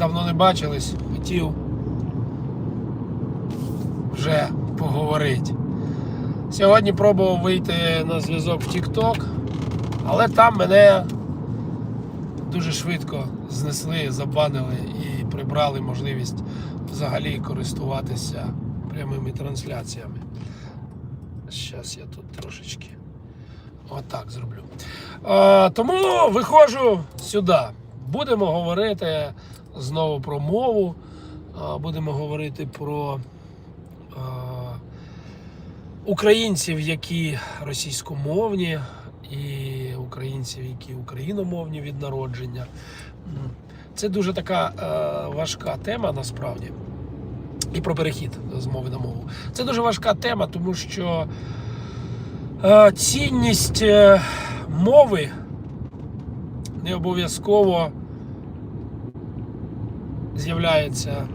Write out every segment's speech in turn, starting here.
давно не бачились, хотів вже поговорити. Сьогодні пробував вийти на зв'язок в TikTok, але там мене дуже швидко знесли, забанили і прибрали можливість взагалі користуватися прямими трансляціями. Зараз я тут трошечки отак зроблю. А, тому виходжу сюди. Будемо говорити знову про мову, будемо говорити про українців, які російськомовні, і українців, які україномовні від народження. Це дуже така е, важка тема насправді. І про перехід з мови на мову. Це дуже важка тема, тому що е, цінність е, мови не обов'язково з'являється е,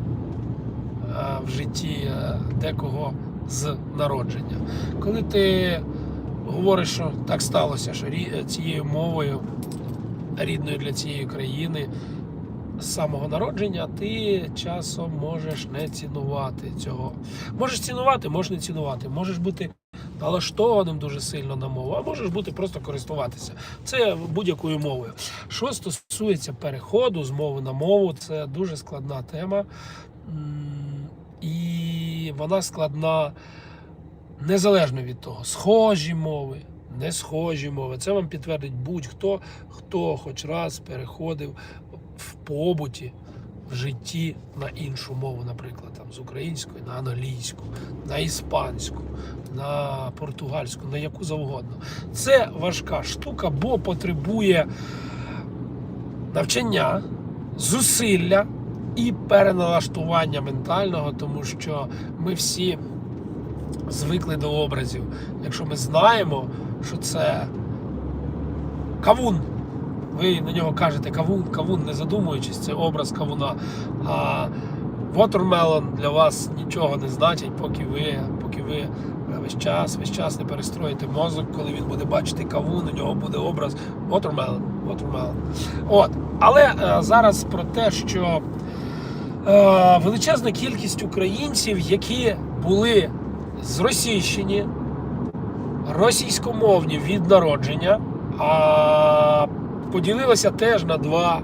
в житті е, декого з народження. Коли ти говориш, що так сталося, що рі- цією мовою рідною для цієї країни з самого народження, ти часом можеш не цінувати цього. Можеш цінувати, можеш не цінувати, можеш бути налаштованим дуже сильно на мову, а можеш бути просто користуватися. Це будь-якою мовою. Що стосується переходу з мови на мову, це дуже складна тема. І вона складна незалежно від того, схожі мови, не схожі мови. Це вам підтвердить будь-хто, хто хоч раз переходив в побуті, в житті на іншу мову, наприклад, там, з української на англійську, на іспанську, на португальську, на яку завгодно. Це важка штука, бо потребує навчання, зусилля і переналаштування ментального, тому що ми всі звикли до образів. Якщо ми знаємо, що це кавун, ви на нього кажете кавун, кавун, не задумуючись, це образ кавуна. А watermelon для вас нічого не значить, поки ви, поки ви весь час, весь час не перестроїте мозок, коли він буде бачити кавун, у нього буде образ watermelon, watermelon. От. Але е, зараз про те, що е, величезна кількість українців, які були зросійщені, російськомовні від народження, а поділилися теж на два,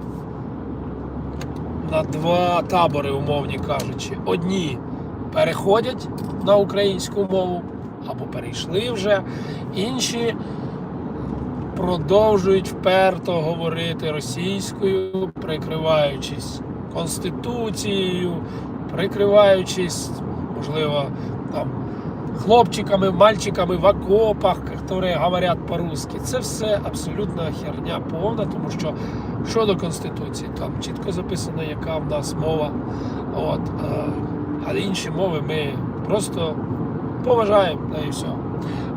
на два табори, умовні кажучи. Одні переходять на українську мову або перейшли вже, інші продовжують вперто говорити російською, прикриваючись конституцією, прикриваючись, можливо, там хлопчиками, мальчиками в окопах, які говорять по-русски. Це все абсолютна херня повна, тому що щодо Конституції, там чітко записано, яка в нас мова. От, е, але інші мови ми просто поважаємо, та і все.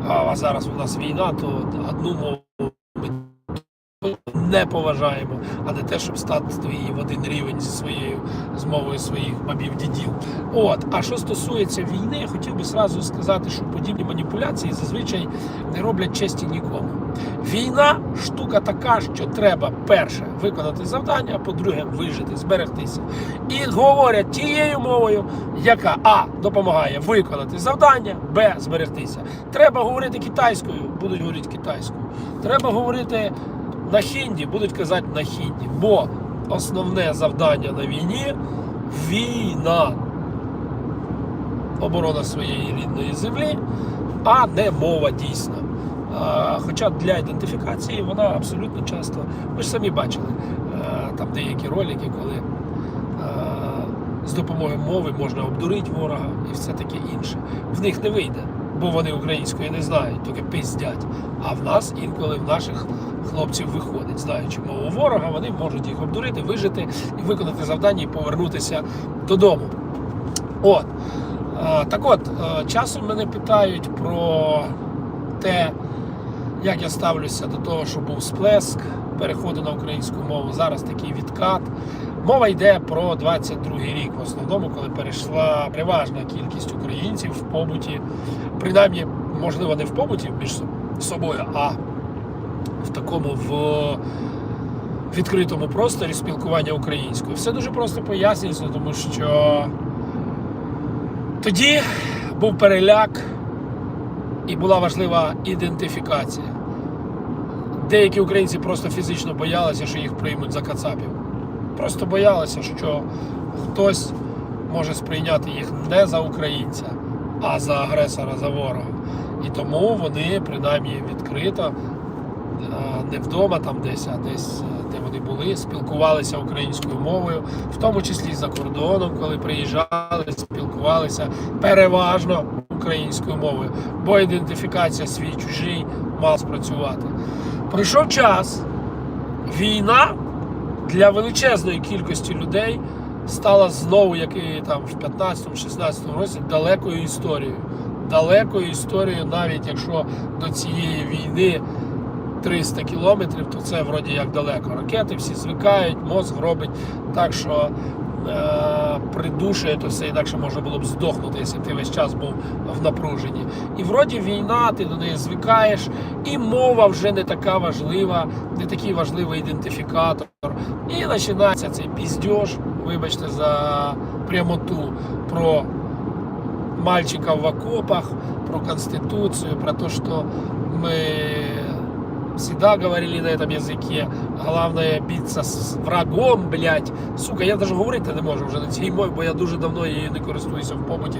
А зараз у нас війна, то одну мову ми не поважаємо, а не те, щоб стати її в один рівень зі своєю з мовою своїх бабів дідів. От, а що стосується війни, я хотів би зразу сказати, що подібні маніпуляції зазвичай не роблять честі нікому. Війна штука така, що треба перше виконати завдання, а по-друге, вижити, зберегтися. І говорять тією мовою, яка а допомагає виконати завдання, б зберегтися. Треба говорити китайською, будуть говорити китайською. Треба говорити на хінді, будуть казати на хінді. Бо основне завдання на війні війна. Оборона своєї рідної землі, а не мова дійсна. Хоча для ідентифікації вона абсолютно часто, ви ж самі бачили, там деякі ролики, коли з допомогою мови можна обдурити ворога і все таке інше. В них не вийде, бо вони української не знають, тільки пиздять. А в нас інколи в наших хлопців виходить, знаючи мову ворога, вони можуть їх обдурити, вижити і виконати завдання і повернутися додому. От. Е, Так от, е, часом мене питають про те, як я ставлюся до того, що був сплеск переходу на українську мову. Зараз такий відкат. Мова йде про 22-й рік, в основному, коли перейшла переважна кількість українців в побуті, принаймні, можливо, не в побуті між собою, а в такому в відкритому просторі спілкування українською. Все дуже просто пояснюється, тому що тоді був переляк і була важлива ідентифікація. Деякі українці просто фізично боялися, що їх приймуть за кацапів. Просто боялися, що хтось може сприйняти їх не за українця, а за агресора, за ворога. І тому вони принаймні відкрито, не вдома там десь, а десь, е, де вони були, спілкувалися українською мовою, в тому числі за кордоном, коли приїжджали, спілкувалися переважно українською мовою, бо ідентифікація свій чужий мала спрацювати. Пройшов час, війна для величезної кількості людей стала знову, як і там в 15-16 році, далекою історією. Далекою історією, навіть якщо до цієї війни 300 кілометрів, то це вроді як далеко. Ракети всі звикають, мозг робить так, що е, придушує то все, інакше можна було б здохнути, якщо ти весь час був в напруженні. І вроді війна, ти до неї звикаєш, і мова вже не така важлива, не такий важливий ідентифікатор. І починається цей піздьош, вибачте за прямоту, про мальчиков в окопах, про Конституцию, про то, что мы всегда говорили на этом языке. Главное биться з врагом, блядь. Сука, я навіть говорити не можу вже на цій мові, бо я дуже давно її не користуюся в побуті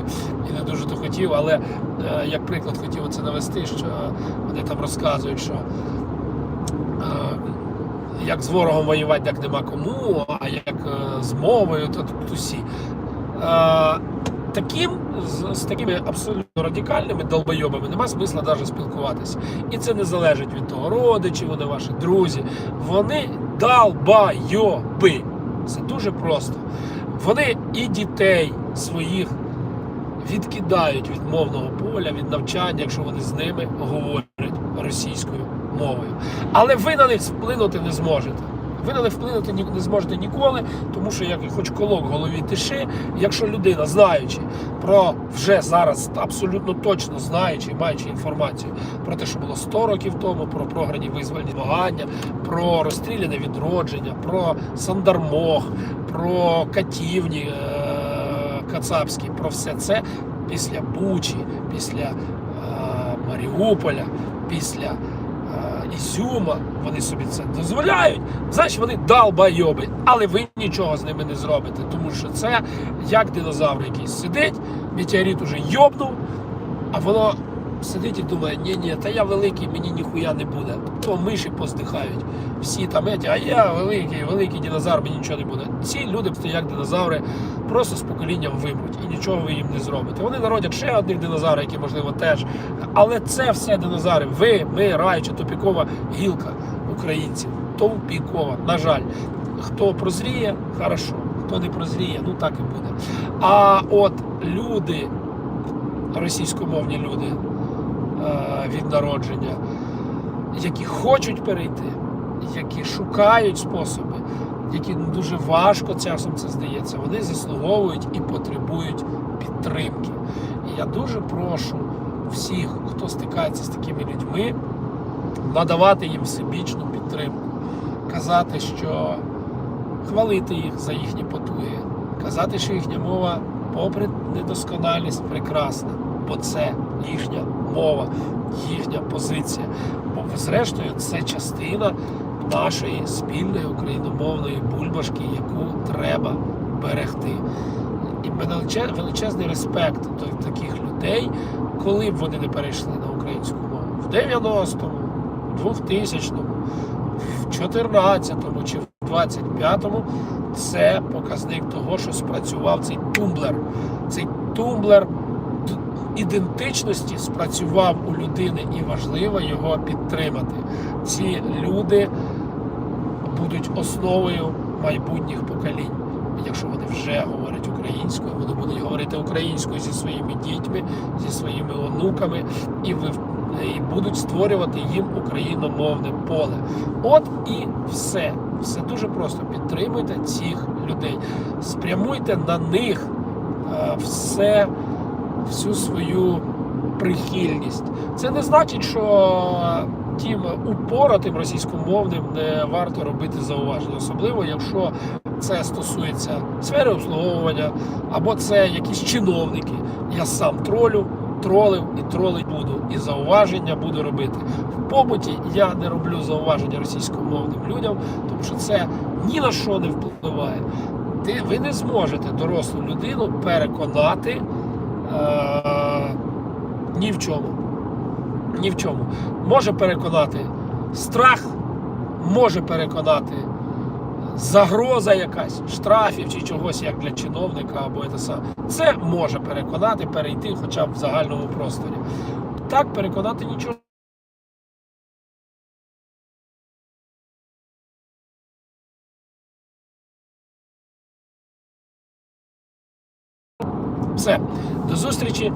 і не дуже то хотів. Але е, як приклад хотів це навести, що вони там розказують, що е, як з ворогом воювати, так нема кому, а як е, з мовою, то тут усі. Е, Таким з, з такими абсолютно радикальними долбойобами нема смисла навіть спілкуватися. І це не залежить від того, родичі, вони ваші друзі. Вони долбойоби. Це дуже просто. Вони і дітей своїх відкидають від мовного поля, від навчання, якщо вони з ними говорять російською мовою. Але ви на них вплинути не зможете. Ви на них вплинути не зможете ніколи, тому що як хоч колок в голові тиши, якщо людина, знаючи про вже зараз абсолютно точно знаючи, маючи інформацію про те, що було 100 років тому, про програні визвольні змагання, про розстріляне відродження, про сандармох, про катівні е- кацапські, про все це після Бучі, після е- Маріуполя, після Ізюма, вони собі це дозволяють, значить вони далбайоби, Але ви нічого з ними не зробите, тому що це як динозавр якийсь сидить, метеорит уже йобнув, а воно сидить і думає, ні, ні, та я великий, мені ніхуя не буде. То миші поздихають. Всі там а я великий, великий динозавр, мені нічого не буде. Ці люди, як динозаври, просто з поколінням вимруть і нічого ви їм не зробите. Вони народять ще одних динозаврів, які можливо теж. Але це все динозаври. Ви, ми, раюча, тупікова гілка українців. Тупікова, на жаль. Хто прозріє, хорошо. Хто не прозріє, ну так і буде. А от люди, російськомовні люди від народження, які хочуть перейти, які шукають способи, які дуже важко часом це здається, вони заслуговують і потребують підтримки. І я дуже прошу всіх, хто стикається з такими людьми, надавати їм всебічну підтримку, казати, що хвалити їх за їхні потуги, казати, що їхня мова, попри недосконалість, прекрасна, бо це їхня мова, їхня позиція. Бо, зрештою, це частина нашої спільної україномовної бульбашки, яку треба берегти. І величезний респект до таких людей, коли б вони не перейшли на українську мову. В 90-му, 2000-му, в 14-му чи в 25-му це показник того, що спрацював цей тумблер. Цей тумблер ідентичності спрацював у людини і важливо його підтримати. Ці люди будуть основою майбутніх поколінь. Якщо вони вже говорять українською, вони будуть говорити українською зі своїми дітьми, зі своїми онуками, і ви і будуть створювати їм україномовне поле. От і все. Все дуже просто. Підтримуйте цих людей, спрямуйте на них е, все, всю свою прихильність. Це не значить, що тим упоротим російськомовним не варто робити зауваження, особливо якщо це стосується сфери обслуговування або це якісь чиновники. Я сам тролю, тролив і тролить буду. І зауваження буду робити. В побуті я не роблю зауваження російськомовним людям, тому що це ні на що не впливає. Ти, ви не зможете дорослу людину переконати е, ні в чому. Ні в чому. Може переконати страх, може переконати загроза якась, штрафів чи чогось, як для чиновника або це саме. Це може переконати, перейти хоча б в загальному просторі. Так переконати нічого. Все, зустрічі.